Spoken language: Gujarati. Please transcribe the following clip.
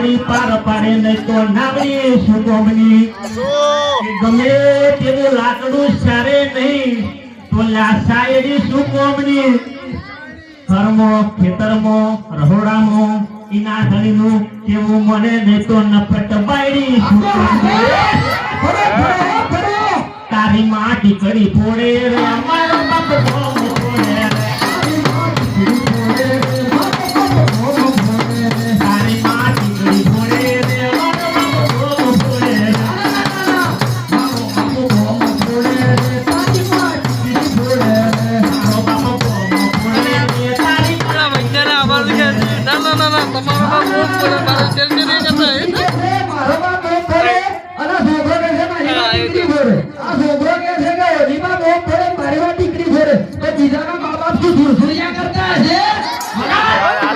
નાવડી પાર પાડે નહીં તો નાવડી સુગમની. ગમે તેવું લાકડું સારે નહીં તો લાસાયડી સુગમની. ઘરમાં ખેતરમો રહોડામાં ઈના ધણીનું કેવું મને નહીં તો નફટ બાયડી સુગોમની. તારી માટી કરી પોડે રે અમારા બાપ અને છોકરો છે મારી દીકરી કે છે કે ઓલીમાં બહુ ફરે મારી ભરે તો બીજાના મા બાપ શું સુરસુરિયા કરતા હશે